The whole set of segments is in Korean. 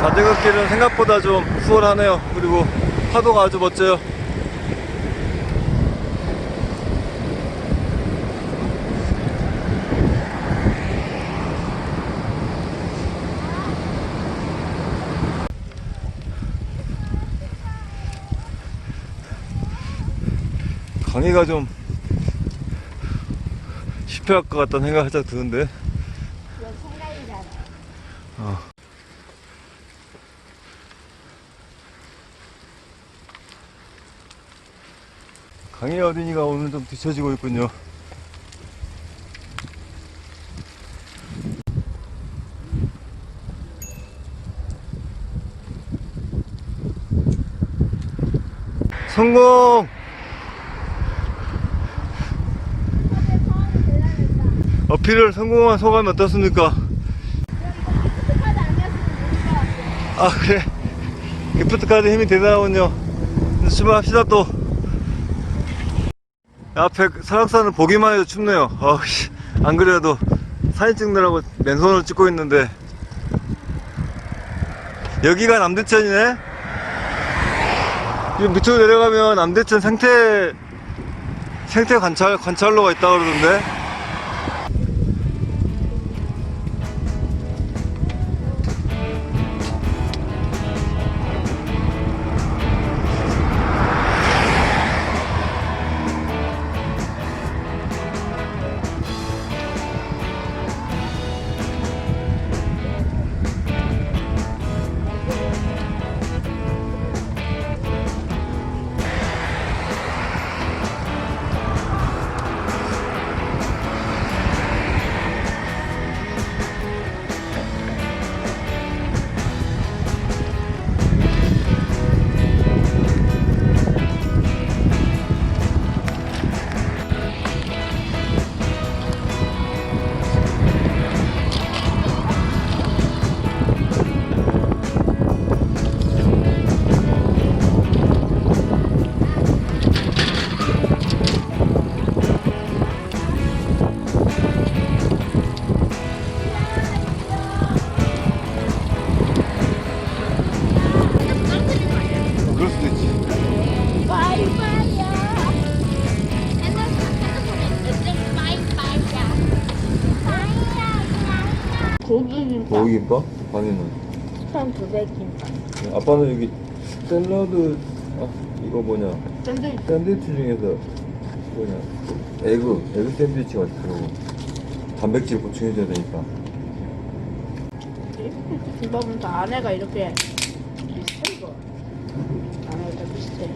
자전거길은 생각보다 좀 수월하네요. 그리고 파도가 아주 멋져요. 강의가 좀 실패할 것 같다는 생각이 살짝 드는데. 어. 강의 어린이가 오늘 좀 뒤처지고 있군요. 성공! 어필을 성공한 소감이 어떻습니까? 아 그래 기프트카드 힘이 대단하군요 출발합시다 또 앞에 설악산을 보기만 해도 춥네요. 어우씨. 안 그래도 사진 찍느라고 맨손으로 찍고 있는데. 여기가 남대천이네? 이 밑으로 내려가면 남대천 생태 생태 관찰 관찰로가 있다 그러던데 고기김밥. 고기김밥? 반이는 천두백 김밥. 아빠는 여기 샐러드 아 이거 뭐냐 샌드위치. 샌드위치 중에서 뭐냐 에그 에그 샌드위치가 있더라고 단백질 보충해줘야 되니까 김밥은 다 안에가 이렇게 비슷해 이거. 안에가 다 비슷해.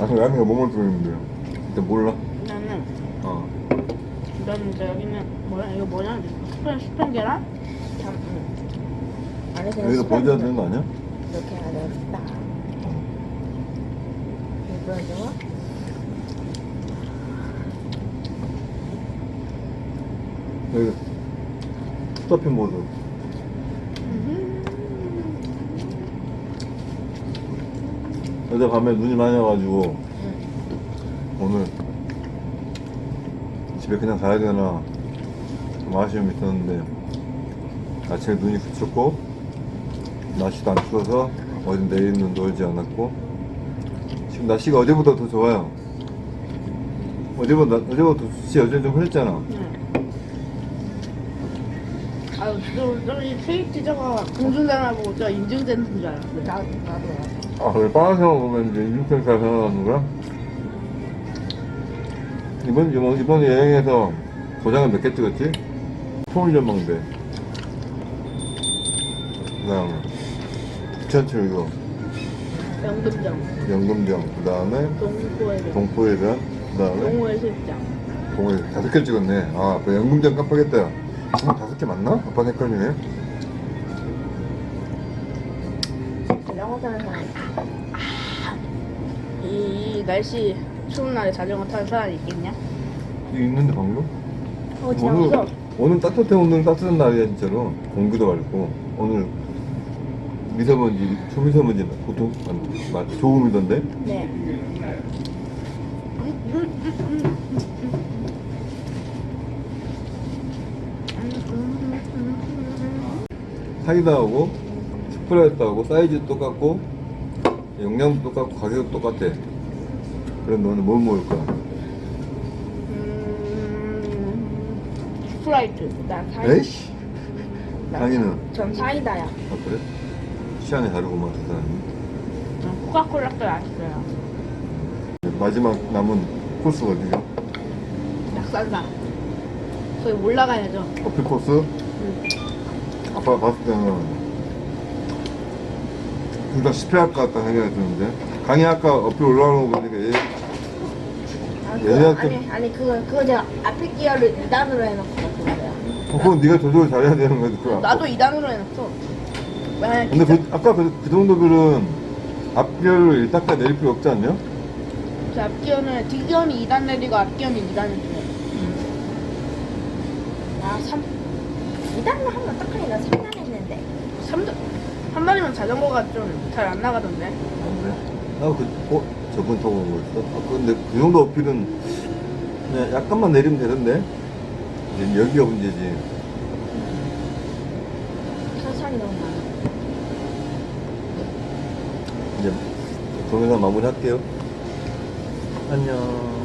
아 라면가 뭐만 들어있는데요 근데 몰라 이제 여기는 뭐야 이거 뭐냐 스팸 스팸 계란? 참. 응. 안에 그냥 여기서 스팸 보여줘야. 되는 거 아니야? 이렇게 안에 딱. 이거 좋아? 여기 스토핑 모드 어제 밤에 눈이 많이 와가지고 오늘 집에 그냥 가야 되나 좀 아쉬움이 있었는데 아침에 눈이 그쳤고 날씨도 안 추워서 어디 내일은 놀지 않았고 지금 날씨가 어제보다 더 좋아요 어제보다 어제보다 더 좋지 어제 좀 흐렸잖아 응. 아유, 저, 저기 KT 저거 공중전화보고 저 인증되는 줄 알았어. 나, 나도. 아 그래 빠르생활 보면 이제 인증센터 생각나는 거야? 이번 이번 이번 여행에서 도장을 몇 개 찍었지? 서울전망대 그 다음에 부천철 이거? 연금정, 연금정. 그 다음에 동포해변, 동포해변 그다음에 동호회 실장. 동호회 다섯 개 찍었네. 아그 연금정 깜빡했다. 지금 다섯 개 맞나? 아빠 헷갈리네. 타는 사람. 이, 이 날씨 추운 날에 자전거 타는 사람이 있겠냐? 있는데 방금? 어, 오늘 지나갔어. 오늘 따뜻해 오늘 따뜻한 날이야 진짜로 공기도 맑고 오늘 미세먼지 초미세먼지 보통 안- 마- 좋음이던데 네. 사이다하고 스프라이트하고 사이즈 똑같고 용량도 똑같고 가격도 똑같아. 그럼 너는 뭘 먹을 거야? 음, 스프라이트. 난 사이다. 에이씨. 전 사이다야. 아 그래? 취향이 다르구만 그 사람이. 전 코카콜라가 맛있어요. 마지막 남은 코스가 어디죠? 약산상. 거기 올라가야죠. 어필 코스? 아빠가 봤을 때는 둘 다 실패할 것 같다는 생각이 드는데 강이 아까 어필 올라오는 거 보니까 얘 아, 그, 얘네한테- 아니 아니 그거 그거 제가 앞에 기어를 2단으로 해놓고 그거예요. 어, 그건 네가 조절 잘해야 되는 거지 그거 나도 2단으로 해놨어. 만약에 근데 그, 아까 그, 그 정도 글은 앞기어를 일단까지 내릴 필요 없지 않냐? 그 앞기어는 뒷기어는 2단 내리고 앞기어는 2단 내리고. 아 3. 2단으로 하면 어떡하니 나 3단 했는데. 3단 한 마리면 자전거가 좀 잘 안 나가던데. 아 그래? 아 그 어? 저번 타고 온 거였어? 아 근데 그 정도 어필은 그냥 약간만 내리면 되던데 이제 여기가 문제지 천천히 너무 많아. 이제 동영상 마무리 할게요 안녕